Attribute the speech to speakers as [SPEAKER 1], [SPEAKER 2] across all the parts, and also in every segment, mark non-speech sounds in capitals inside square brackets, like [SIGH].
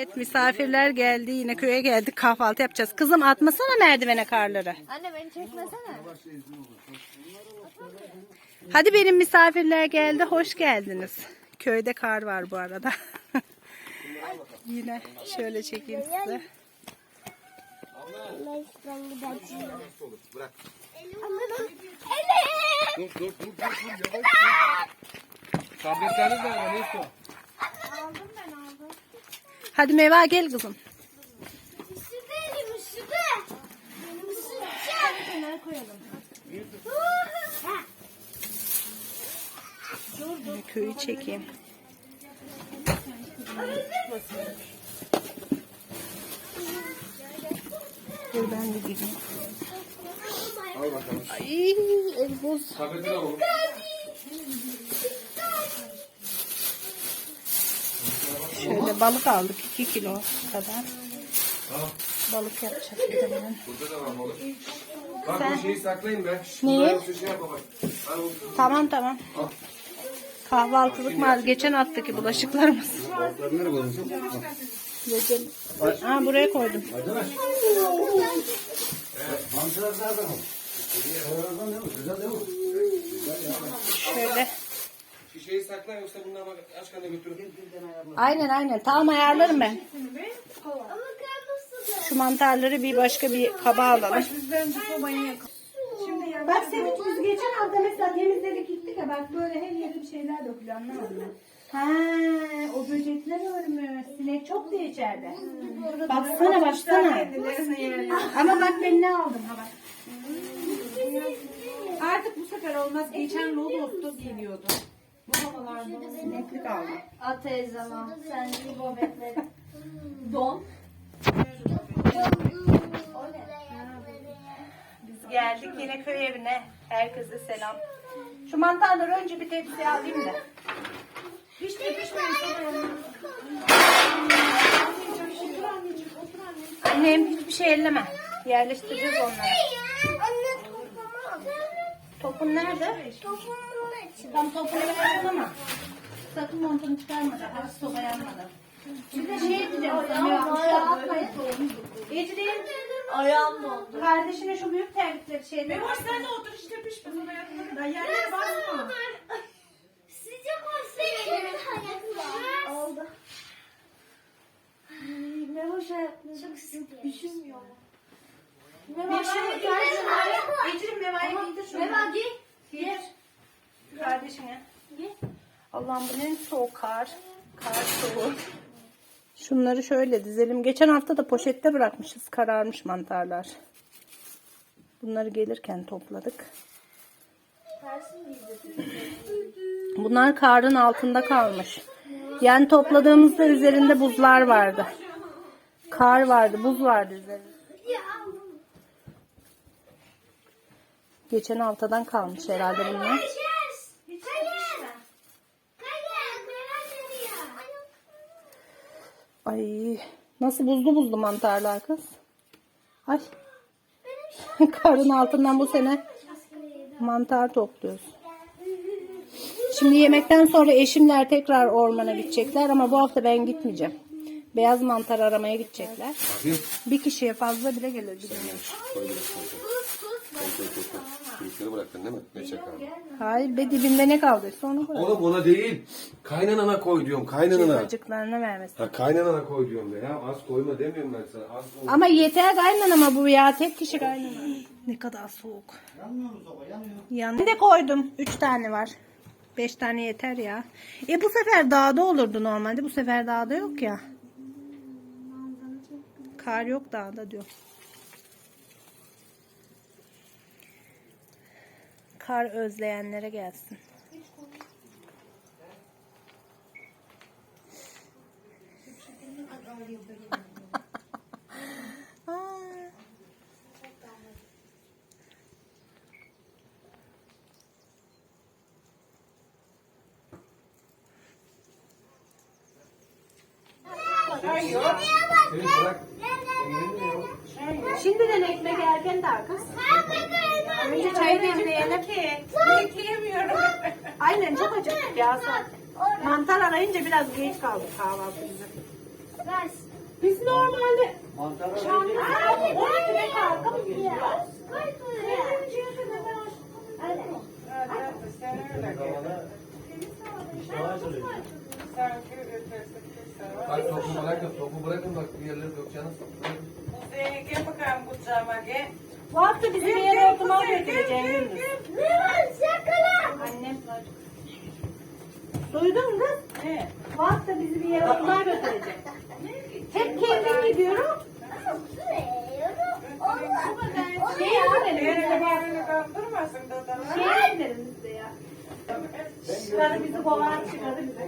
[SPEAKER 1] Evet misafirler geldi yine köye geldik kahvaltı yapacağız. Kızım atmasana merdivene karları.
[SPEAKER 2] Anne beni çekmesene.
[SPEAKER 1] Hadi benim misafirler geldi hoş geldiniz. Köyde kar var bu arada. [LAUGHS] yine şöyle çekeyim size.
[SPEAKER 3] Bırak. Dur dur dur dur dur yavaş. Tabletleriniz de var ne istiyor?
[SPEAKER 2] Aldım ben aldım.
[SPEAKER 1] Hadi Meva gel kızım. Köyü çekeyim. Dur ben de gireyim.
[SPEAKER 3] Al bakalım.
[SPEAKER 1] Ay el boz. Şöyle balık aldık 2 kilo kadar.
[SPEAKER 3] Al.
[SPEAKER 1] Balık yapacak bir de.
[SPEAKER 3] Burada da var balık. Bak bu şeyi saklayın be.
[SPEAKER 1] Neyi?
[SPEAKER 3] Şey.
[SPEAKER 1] Tamam tamam.
[SPEAKER 3] Al.
[SPEAKER 1] Kahvaltılık mal geçen haftaki bulaşıklarımız.
[SPEAKER 3] Balıkları nereye koyuyorsun?
[SPEAKER 1] Geçen. Ha buraya koydum. Şöyle.
[SPEAKER 3] Sakla yoksa bunlar bak aç götürür.
[SPEAKER 1] Aynen aynen. Tamam ayarlarım ben.
[SPEAKER 2] Ama kırmızı.
[SPEAKER 1] Şu mantarları bir başka bir kaba alalım.
[SPEAKER 4] Bak Sevinç biz geçen hafta mesela temizledik gittik ya bak böyle her yere bir şeyler dökülüyor anlamadım ben. Ha, o böcekler ölmüş. Sinek çok diye içeride. Baksana baksana. Ama bak ben ne aldım ha bak. Artık bu sefer olmaz. Geçen Rodos'ta geliyordu. Sineklik aldım.
[SPEAKER 2] Ama. Sen bu bebekleri.
[SPEAKER 4] Don.
[SPEAKER 1] Biz geldik yine köy evine. Herkese selam. Şu mantarları önce bir tepsiye alayım da.
[SPEAKER 4] Pişme pişme.
[SPEAKER 1] Annem hiçbir şey elleme. Yerleştireceğiz onları.
[SPEAKER 2] Anne topumu.
[SPEAKER 1] Topun nerede?
[SPEAKER 2] İçinde.
[SPEAKER 1] Tam vereceğim ama. Sakın montunu çıkarmadan. Hadi soba yanmadan. De şey diyeceğim sana.
[SPEAKER 2] Atmayın.
[SPEAKER 1] Ecrin,
[SPEAKER 2] Ayağım doldu.
[SPEAKER 1] kardeşine şu büyük terlikleri şey
[SPEAKER 4] Ne var sen de otur işte pişme sana yakına kadar. Yerlere basma.
[SPEAKER 2] Sıcak olsun. Benim Oldu. Ne hoş ayaklarım. Çok sıkı. Üşümüyor mu?
[SPEAKER 1] Şey kardeşine. Ecrin Meva'ya giydir şunu.
[SPEAKER 2] Meva giy.
[SPEAKER 1] Giydir. Kardeşine. Allah'ım bu ne soğuk kar. Kar soğuk. Şunları şöyle dizelim. Geçen hafta da poşette bırakmışız. Kararmış mantarlar. Bunları gelirken topladık. Bunlar karın altında kalmış. Yani topladığımızda üzerinde buzlar vardı. Kar vardı, buz vardı üzerinde. Geçen haftadan kalmış herhalde bunlar.
[SPEAKER 2] Hayır. Hayır. Hayır. Merak ediyor.
[SPEAKER 1] Ay nasıl buzlu buzlu mantarlar kız. Ay [LAUGHS] karın altından bu sene mantar topluyoruz. Şimdi yemekten sonra eşimler tekrar ormana gidecekler ama bu hafta ben gitmeyeceğim. Beyaz mantar aramaya gidecekler. Bir kişiye fazla bile gelir.
[SPEAKER 3] Büyükleri bıraktın değil mi? Ne çakal.
[SPEAKER 1] Hayır be dibinde ne kaldıysa onu koy.
[SPEAKER 3] Oğlum ona değil. Kaynanana koy diyorum kaynanana.
[SPEAKER 1] Acıklarına vermesin.
[SPEAKER 3] Ha kaynanana koy diyorum be ya. Az koyma demiyorum ben sana. Az koy.
[SPEAKER 1] Ama yeter kaynan ama bu ya. Tek kişi kaynan. Ne kadar soğuk. Yanmıyor de koydum. Üç tane var. Beş tane yeter ya. E bu sefer dağda olurdu normalde. Bu sefer dağda yok ya. Kar yok dağda diyor. Kar özleyenlere gelsin. Aa.
[SPEAKER 3] Seni bırak. Yok.
[SPEAKER 1] Şimdiden ekmek erken daha kız. Önce çayı demleyelim. Bekleyemiyorum. [LAUGHS] Aynen çok acıktık ya. Mantar arayınca biraz geç kaldık kahvaltımıza. Biz normalde Şahane.
[SPEAKER 5] Şahane.
[SPEAKER 1] 12'de kalkıp gidiyoruz.
[SPEAKER 4] Koy buraya. Öyle.
[SPEAKER 5] İştahı açılıyor.
[SPEAKER 3] Bak topu bırakın, topu bırakın bak bir yerlere dökeceğiniz.
[SPEAKER 6] Gel bakalım kucağıma gel.
[SPEAKER 1] Bu hafta bizi bir yere okumaya götüreceğim Yunus.
[SPEAKER 4] Yunus yakala.
[SPEAKER 1] Annem. Duydun mu kız? Evet. Bu hafta bizi bir yere okumaya götürecek. [LAUGHS] Hep kendim gidiyorum. Şeye gidelim bak.
[SPEAKER 6] Beni kandırmasın dadalar.
[SPEAKER 1] Şeye gidelim biz de ya. Çıkarı bizi kovar çıkarı bizi.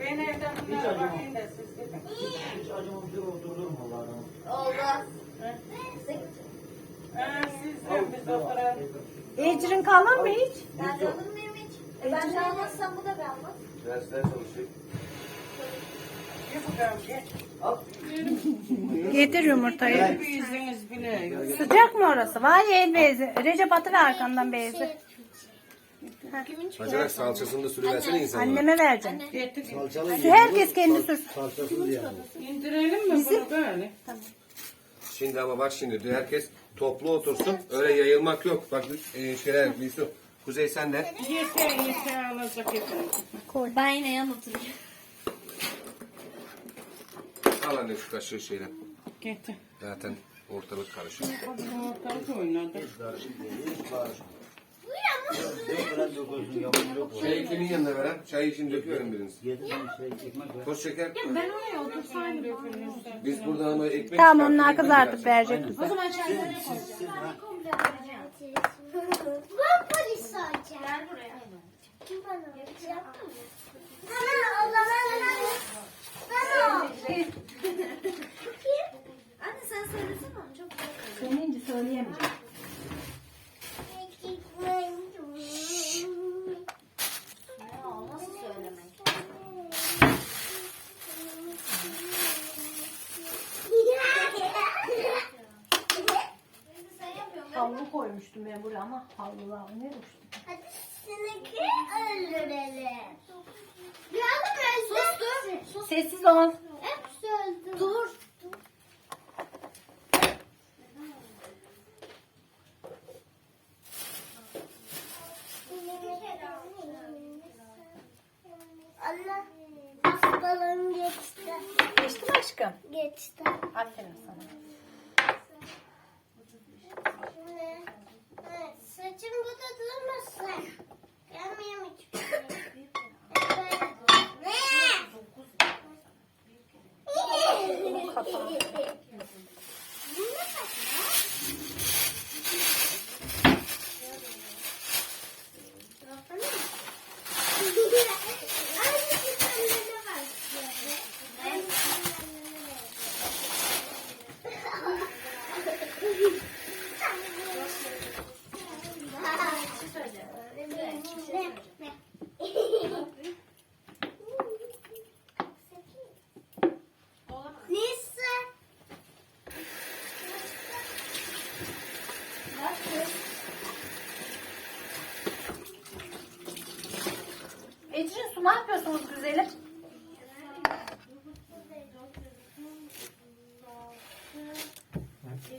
[SPEAKER 6] Ben evden bunlara bakayım da siz gidin.
[SPEAKER 5] Hiç acımamıştır otururum Allah'a.
[SPEAKER 4] Olmaz.
[SPEAKER 6] Ha, siz de biz oturalım.
[SPEAKER 1] Ecrin kalır mı hiç?
[SPEAKER 4] Ben de alır mıyım hiç? E ben de almazsam bu da kalmaz.
[SPEAKER 3] Dersler çalışıyor.
[SPEAKER 6] Gel bakalım gel.
[SPEAKER 2] Getir yumurtayı.
[SPEAKER 6] Bir yüzünüz bile yok.
[SPEAKER 2] Sıcak mı orası? Vay el bezi. Recep atı ve arkandan bezi.
[SPEAKER 3] Bacanak salçasını da sürüversene insanlara.
[SPEAKER 2] Anneme vereceğim.
[SPEAKER 5] Salçalı
[SPEAKER 2] Herkes kendi sürsün.
[SPEAKER 5] Salçasız yani.
[SPEAKER 6] İndirelim mi bunu böyle?
[SPEAKER 3] Şimdi ama bak şimdi diyor herkes toplu otursun. Öyle yayılmak yok. Bak e, şeyler Yusuf. Kuzey sen de.
[SPEAKER 6] Yeter yeter alacak yeter.
[SPEAKER 4] Ben yine yan oturayım.
[SPEAKER 3] Al anne şu kaşığı şeyle.
[SPEAKER 6] Getir.
[SPEAKER 3] Zaten ortalık karışıyor.
[SPEAKER 6] Ortalık oynadı.
[SPEAKER 5] Karışık değil. Hiç karışık. Lan yok.
[SPEAKER 3] Kimin yanına veren? Çayı için döküyorum biriniz.
[SPEAKER 5] Şey ekmek ver.
[SPEAKER 3] Toz şeker.
[SPEAKER 1] Ben oraya otursaydım.
[SPEAKER 3] Biz buradan ama ekmek
[SPEAKER 2] Tamam
[SPEAKER 3] çıkarttık,
[SPEAKER 2] onlar
[SPEAKER 3] ekmek
[SPEAKER 2] kızartıp
[SPEAKER 3] verecek.
[SPEAKER 2] verecek bize.
[SPEAKER 1] O zaman çayları koyacağım.
[SPEAKER 4] Ben polis olacağım. Gel buraya. Kim bana yapacak? Bana o zaman bana o. Kim? Anne sen söylesene onu çok.
[SPEAKER 1] Söyleyince söyleyemeyeceğim.
[SPEAKER 4] Ya, o nasıl söylemek?
[SPEAKER 1] Koymuştum ben buraya ama havlular ne uçtu?
[SPEAKER 4] Hadi sizinki öldürelim. Yardım.
[SPEAKER 2] Sessiz ol.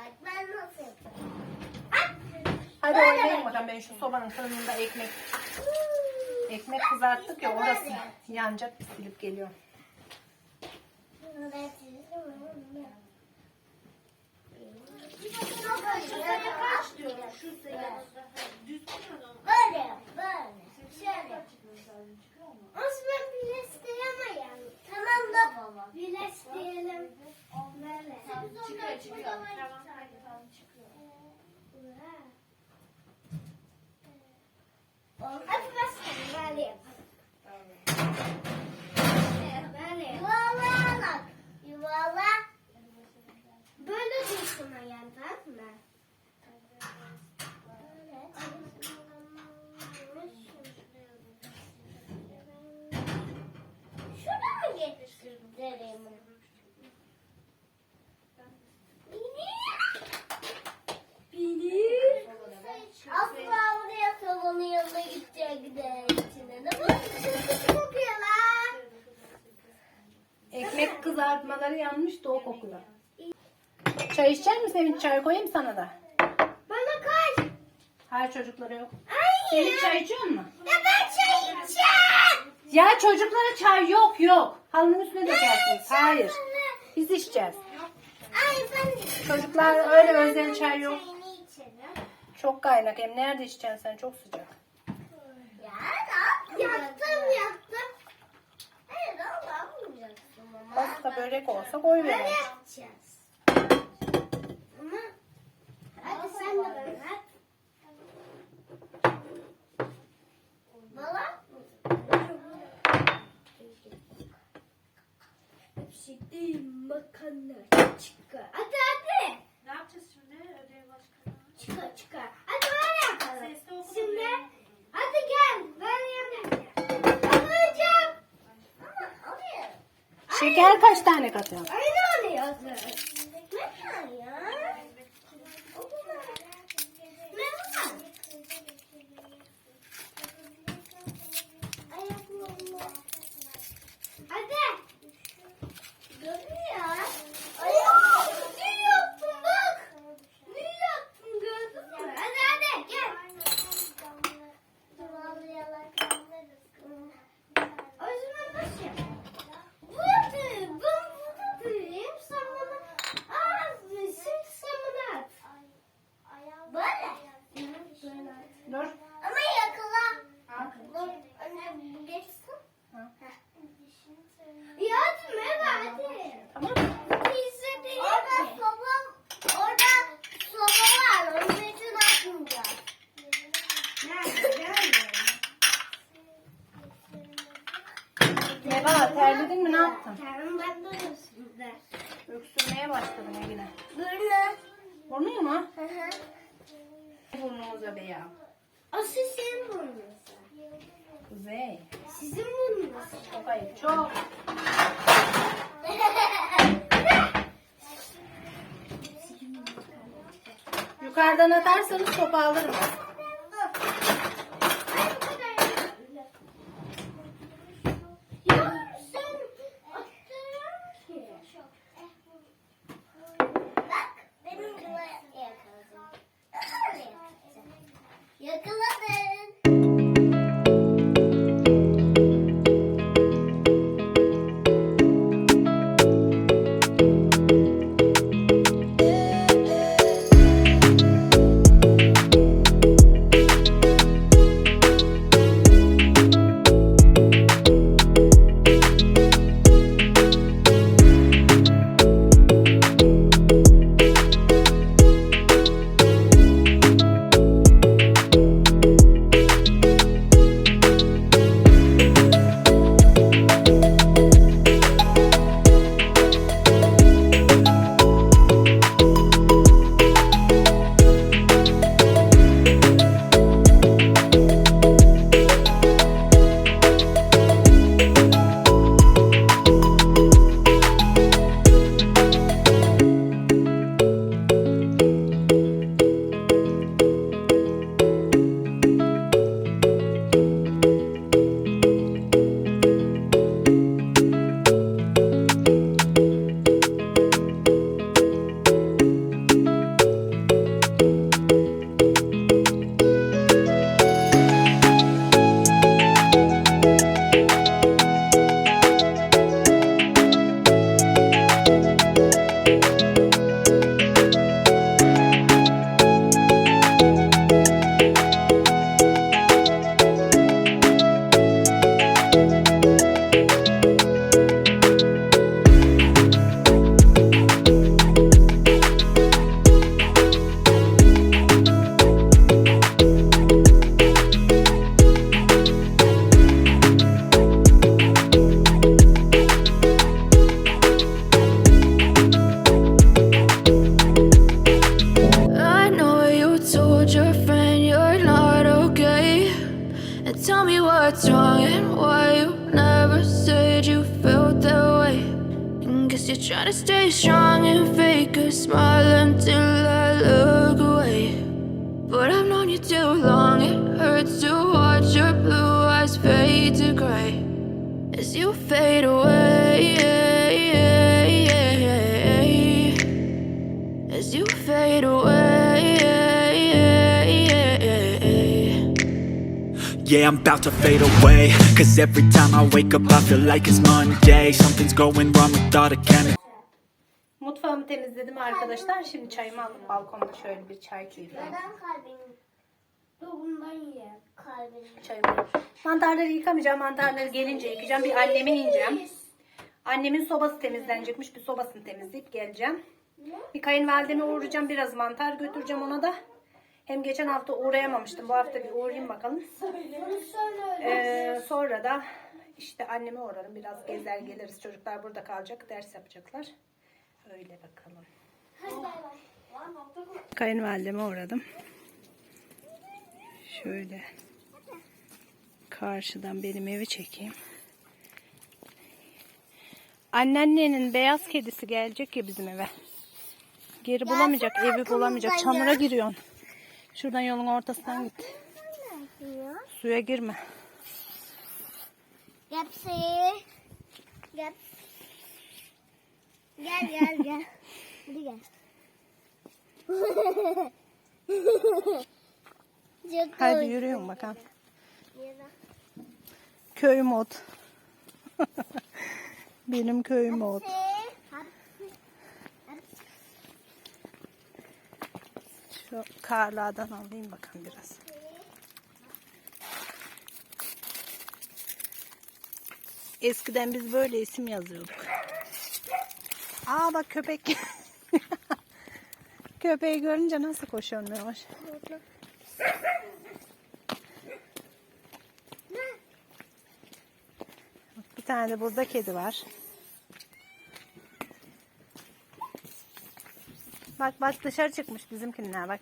[SPEAKER 2] Bak ben nasıl yapıyorum.
[SPEAKER 1] Hadi oynayın bakalım ben şu sobanın fırınında ekmek ekmek kızarttık ya orası yanacak bir silip geliyorum.
[SPEAKER 2] Böyle böyle. Şöyle. Birleştiremem. Tamam da birleştirelim. Böyle. Çıkıyor, çıkıyor. Tamam, tamam, çıkıyor. Hadi başlayalım, böyle yapalım. Böyle Yuvarlayarak. Yuvarla. Böyle dursun yani tamam mı? Şurada mı getireyim? Bilir. Asla buraya salonun yanına gidecek de içine. Ne bu? Çok kokuyor lan.
[SPEAKER 1] Ekmek kızartmaları yanmış da o kokuyor. Çay içecek misin Sevinç? Çay koyayım sana da.
[SPEAKER 2] Bana kaç.
[SPEAKER 1] Hayır çocuklara yok.
[SPEAKER 2] Ay
[SPEAKER 1] Sevinç çay içiyor musun?
[SPEAKER 2] Ya ben çay içeceğim.
[SPEAKER 1] Ya çocuklara çay yok yok. Halının üstüne dökersiniz. Hayır. Biz içeceğiz.
[SPEAKER 2] Ay ben
[SPEAKER 1] Çocuklar öyle özel çay yok. Çok kaynak hem nerede içeceksin sen çok sıcak.
[SPEAKER 2] Ya ne? Yaktım yaktım. Hayır ne yapmayacaksın ama.
[SPEAKER 1] Pasta börek olsa koy
[SPEAKER 2] Böyle
[SPEAKER 1] verelim.
[SPEAKER 2] yapacağız. Ama hadi sen de böyle at. Bala. Hepsi makarna çıkar. Hadi hadi.
[SPEAKER 7] Ne yapacağız şimdi? Ödev başkanı.
[SPEAKER 2] Çıkar çıkar. Hadi böyle yapalım. Şimdi hadi gel. Böyle yapacağım. Alacağım. Ama alıyorum.
[SPEAKER 1] Şeker kaç tane katıyorsun?
[SPEAKER 2] Aynı alıyorsun. Ne var ya? O kadar. Ne var? Ayaklarını. Hadi. Görüyor. Ay, ne yaptın bak. Ne yaptın gördün mü? Hadi hadi gel. O zaman nasıl yap? Burada, ben burada durayım. Sen bana, aa, şimdi sen bana at. Böyle. Böyle.
[SPEAKER 1] Dur.
[SPEAKER 2] Ama yakala. Dur, anne bu geçsin.
[SPEAKER 1] Ha.
[SPEAKER 2] Ya hadi Merve hadi.
[SPEAKER 1] Tamam.
[SPEAKER 2] Orada soba, orada soba var. Onun için atmayacağım. Nerede? Nerede?
[SPEAKER 1] Neva terledin mi ne yaptın?
[SPEAKER 2] Tamam ben durursun der.
[SPEAKER 1] Öksürmeye başladın Egine.
[SPEAKER 2] Böyle.
[SPEAKER 1] Burnuyor mu?
[SPEAKER 2] Hı hı.
[SPEAKER 1] Burnumuza be ya.
[SPEAKER 2] O sizin burnunuz. Sizin burnunuz.
[SPEAKER 1] Çok ayıp. Çok. Yukarıdan atarsanız topu alırım.
[SPEAKER 8] Fade away. As you fade away.
[SPEAKER 9] Yeah, I'm about to fade away Cause every time I wake up I feel like it's Monday Something's going wrong with all the chemicals
[SPEAKER 1] Mutfağımı temizledim arkadaşlar. Şimdi çayımı alıp balkonda şöyle bir çay keyfi.
[SPEAKER 2] Neden kalbin doğumdan ye kalbini?
[SPEAKER 1] Çayımı. Mantarları yıkamayacağım. Mantarları gelince yıkayacağım. Bir anneme ineceğim. Annemin sobası temizlenecekmiş. Bir sobasını temizleyip geleceğim. Bir kayınvalideme uğrayacağım. Biraz mantar götüreceğim ona da. Hem geçen hafta uğrayamamıştım. Bu hafta bir uğrayayım bakalım. Ee, sonra da işte anneme uğrarım. Biraz gezer geliriz. Çocuklar burada kalacak. Ders yapacaklar. Öyle bakalım. Kayınvalideme uğradım. Şöyle karşıdan benim evi çekeyim. Anneannenin beyaz kedisi gelecek ya bizim eve. Geri bulamayacak, evi bulamayacak. Çamura giriyorsun. Şuradan yolun ortasından git. Suya girme.
[SPEAKER 2] Gepsi. Gel. Gel gel gel. Hadi gel. [LAUGHS] Çok
[SPEAKER 1] Hadi yürüyün bakalım. Köy mod. [LAUGHS] benim köy mod. Şu karlardan alayım bakalım biraz. Eskiden biz böyle isim yazıyorduk. Aa bak köpek. [LAUGHS] Köpeği görünce nasıl koşuyor yavaş. Bir tane de burada kedi var. Bak bak dışarı çıkmış bizimkinler bak.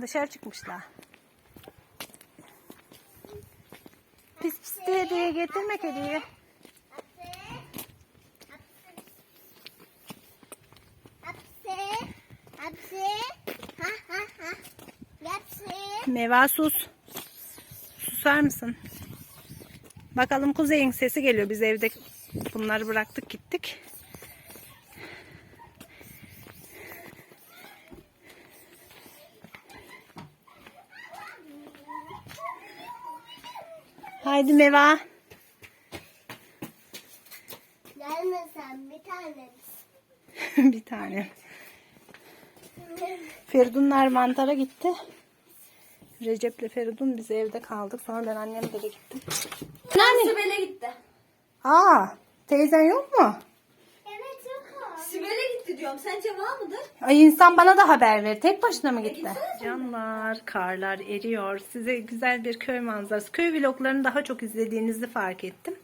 [SPEAKER 1] Dışarı çıkmışlar. Pis pis diye diye getirme kediyi.
[SPEAKER 2] Hapsi. Hapsi. Ha ha ha. Hapsi.
[SPEAKER 1] Meva sus. Susar mısın? Bakalım Kuzey'in sesi geliyor. Biz evde bunları bıraktık gittik. Haydi Meva.
[SPEAKER 2] Gelme sen bir tane. [LAUGHS]
[SPEAKER 1] bir tane. Feridunlar mantara gitti. Recep'le Feridun biz evde kaldık. Sonra ben annemlere gittim. Nani?
[SPEAKER 2] Sibel'e gitti.
[SPEAKER 1] Aa, teyzen yok mu?
[SPEAKER 2] Evet yok.
[SPEAKER 7] Sibel'e gitti diyorum. Sence var mıdır?
[SPEAKER 1] Ay insan bana da haber ver. Tek başına mı gitti? Canlar, karlar eriyor. Size güzel bir köy manzarası. Köy vloglarını daha çok izlediğinizi fark ettim.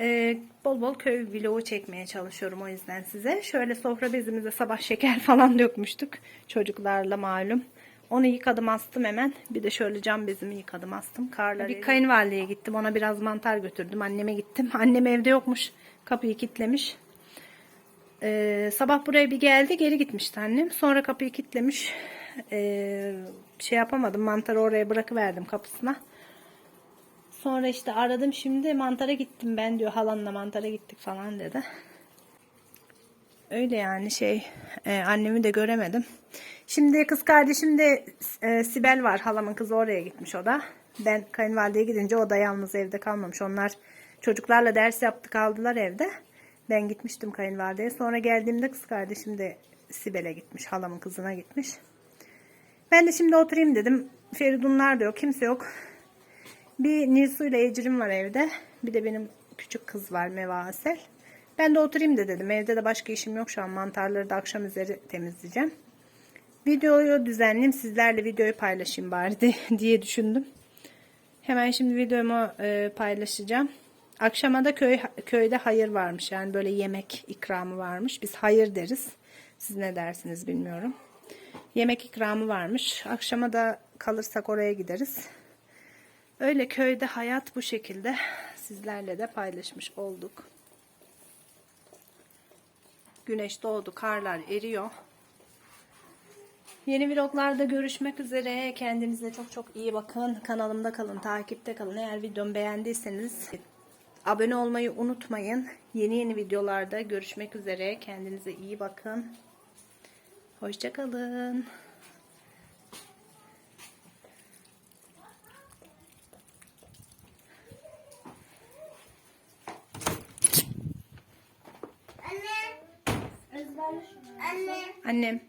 [SPEAKER 1] Ee, bol bol köy vlogu çekmeye çalışıyorum o yüzden size. Şöyle sofra bezimize sabah şeker [LAUGHS] falan dökmüştük. Çocuklarla malum. Onu yıkadım astım hemen. Bir de şöyle cam bezimi yıkadım astım. Karlar bir kayınvalideye gittim. Ona biraz mantar götürdüm. Anneme gittim. [LAUGHS] Annem evde yokmuş. Kapıyı kilitlemiş. Ee, sabah buraya bir geldi geri gitmişti annem. Sonra kapıyı kilitlemiş. Ee, şey yapamadım mantarı oraya bırakıverdim kapısına. Sonra işte aradım şimdi mantara gittim ben diyor halanla mantara gittik falan dedi. Öyle yani şey e, annemi de göremedim. Şimdi kız kardeşim de e, Sibel var halamın kızı oraya gitmiş o da. Ben kayınvalideye gidince o da yalnız evde kalmamış. Onlar çocuklarla ders yaptı kaldılar evde. Ben gitmiştim kayınvalideye. Sonra geldiğimde kız kardeşim de Sibel'e gitmiş. Halamın kızına gitmiş. Ben de şimdi oturayım dedim. Feridunlar da yok. Kimse yok. Bir Nilsu ile Ecrim var evde. Bir de benim küçük kız var Meva Asel. Ben de oturayım da dedim. Evde de başka işim yok şu an. Mantarları da akşam üzeri temizleyeceğim. Videoyu düzenleyeyim. Sizlerle videoyu paylaşayım bari [LAUGHS] diye düşündüm. Hemen şimdi videomu e, paylaşacağım. Akşama da köy köyde hayır varmış. Yani böyle yemek ikramı varmış. Biz hayır deriz. Siz ne dersiniz bilmiyorum. Yemek ikramı varmış. Akşama da kalırsak oraya gideriz. Öyle köyde hayat bu şekilde sizlerle de paylaşmış olduk. Güneş doğdu, karlar eriyor. Yeni vloglarda görüşmek üzere. Kendinize çok çok iyi bakın. Kanalımda kalın, takipte kalın. Eğer videomu beğendiyseniz abone olmayı unutmayın. Yeni yeni videolarda görüşmek üzere. Kendinize iyi bakın. Hoşçakalın.
[SPEAKER 2] Anne. Anne.
[SPEAKER 1] Annem.